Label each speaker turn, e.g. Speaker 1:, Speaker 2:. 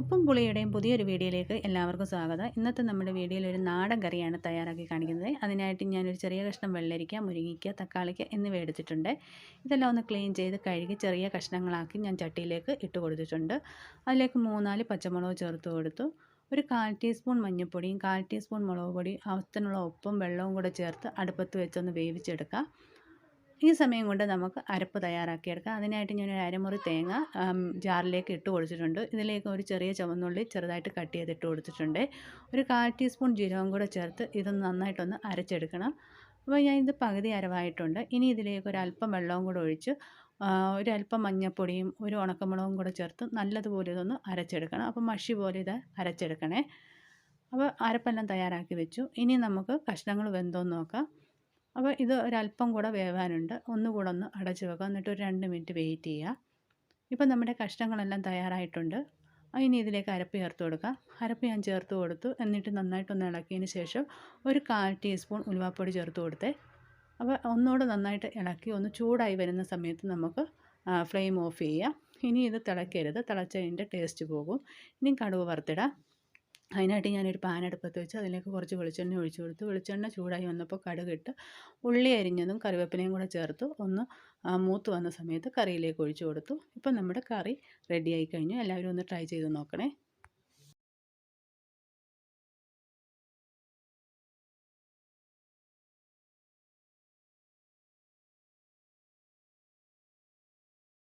Speaker 1: ഉപ്പും പുളിയുടെയും പുതിയൊരു വീഡിയോയിലേക്ക് എല്ലാവർക്കും സ്വാഗതം. ഇന്നത്തെ നമ്മുടെ വീഡിയോയിൽ ഒരു നാടൻ കറിയാണ് തയ്യാറാക്കി കാണിക്കുന്നത്. അതിനായിട്ട് ഞാനൊരു ചെറിയ കഷ്ണം വെള്ളരിക്ക മുരിങ്ങിക്ക തക്കാളിക്ക എന്നിവ എടുത്തിട്ടുണ്ട്. ഇതെല്ലാം ഒന്ന് ക്ലീൻ ചെയ്ത് കഴുകി ചെറിയ കഷ്ണങ്ങളാക്കി ഞാൻ ചട്ടിയിലേക്ക് ഇട്ട് കൊടുത്തിട്ടുണ്ട്. അതിലേക്ക് മൂന്നാൽ പച്ചമുളക് ചേർത്ത് കൊടുത്തു. ഒരു കാൽ ടീസ്പൂൺ മഞ്ഞൾപ്പൊടിയും കാൽ ടീസ്പൂൺ മുളക് പൊടിയും ആവശ്യത്തിനുള്ള ഉപ്പും വെള്ളവും കൂടെ ചേർത്ത് അടുപ്പത്ത് വെച്ചൊന്ന് വേവിച്ചെടുക്കാം. ഈ സമയം കൊണ്ട് നമുക്ക് അരപ്പ് തയ്യാറാക്കിയെടുക്കാം. അതിനായിട്ട് ഞാൻ ഒരു അരമുറി തേങ്ങ ജാറിലേക്ക് ഇട്ട് കൊടുത്തിട്ടുണ്ട്. ഇതിലേക്ക് ഒരു ചെറിയ ചുവന്നുള്ളി ചെറുതായിട്ട് കട്ട് ചെയ്തിട്ട് കൊടുത്തിട്ടുണ്ട്. ഒരു കാൽ ടീസ്പൂൺ ജീരകം കൂടെ ചേർത്ത് ഇതൊന്ന് നന്നായിട്ടൊന്ന് അരച്ചെടുക്കണം. അപ്പോൾ ഞാൻ ഇത് പകുതി അരവായിട്ടുണ്ട്. ഇനി ഇതിലേക്ക് ഒരു അല്പം വെള്ളവും കൂടെ ഒഴിച്ച് ഒരല്പം മഞ്ഞൾപ്പൊടിയും ഒരു ഉണക്കമുളകും കൂടെ ചേർത്ത് നല്ലതുപോലെ ഇതൊന്ന് അരച്ചെടുക്കണം. അപ്പോൾ മഷി പോലെ ഇത് അരച്ചെടുക്കണേ. അപ്പോൾ അരപ്പെല്ലാം തയ്യാറാക്കി വെച്ചു. ഇനി നമുക്ക് കഷ്ണങ്ങൾ വെന്തോന്ന് നോക്കാം. അപ്പോൾ ഇത് ഒരല്പം കൂടെ വേവാനുണ്ട്. ഒന്നുകൂടെ ഒന്ന് അടച്ച് വെക്കാം എന്നിട്ട് ഒരു രണ്ട് മിനിറ്റ് വെയിറ്റ് ചെയ്യുക. ഇപ്പം നമ്മുടെ കഷ്ണങ്ങളെല്ലാം തയ്യാറായിട്ടുണ്ട്. ഇനി ഇതിലേക്ക് അരപ്പ് ചേർത്ത് കൊടുക്കുക. അരപ്പ് ഞാൻ ചേർത്ത് കൊടുത്തു. എന്നിട്ട് നന്നായിട്ടൊന്ന് ഇളക്കിയതിന് ശേഷം ഒരു കാൽ ടീസ്പൂൺ ഉലുവാപ്പൊടി ചേർത്ത് കൊടുത്തേ. അപ്പോൾ ഒന്നുകൂടെ നന്നായിട്ട് ഇളക്കി ഒന്ന് ചൂടായി വരുന്ന സമയത്ത് നമുക്ക് ഫ്ലെയിം ഓഫ് ചെയ്യാം ഇനി ഇത് തിളക്കരുത് തിളച്ചതിന്റെ ടേസ്റ്റ് പോകും. ഇനി കടുവ് വറുത്തിടാം. അതിനായിട്ട് ഞാനൊരു പാൻ അടുപ്പത്ത് വെച്ച് അതിലേക്ക് കുറച്ച് വെളിച്ചെണ്ണ ഒഴിച്ചു കൊടുത്തു വെളിച്ചെണ്ണ ചൂടായി വന്നപ്പോൾ കടുകിട്ട് ഉള്ളി അരിഞ്ഞതും കറിവേപ്പിലയും കൂടെ ചേർത്ത് ഒന്ന് മൂത്ത് വന്ന സമയത്ത് കറിയിലേക്ക് ഒഴിച്ചു കൊടുത്തു. ഇപ്പം നമ്മുടെ കറി റെഡിയായി കഴിഞ്ഞു. എല്ലാവരും ഒന്ന് ട്രൈ ചെയ്ത് നോക്കണേ.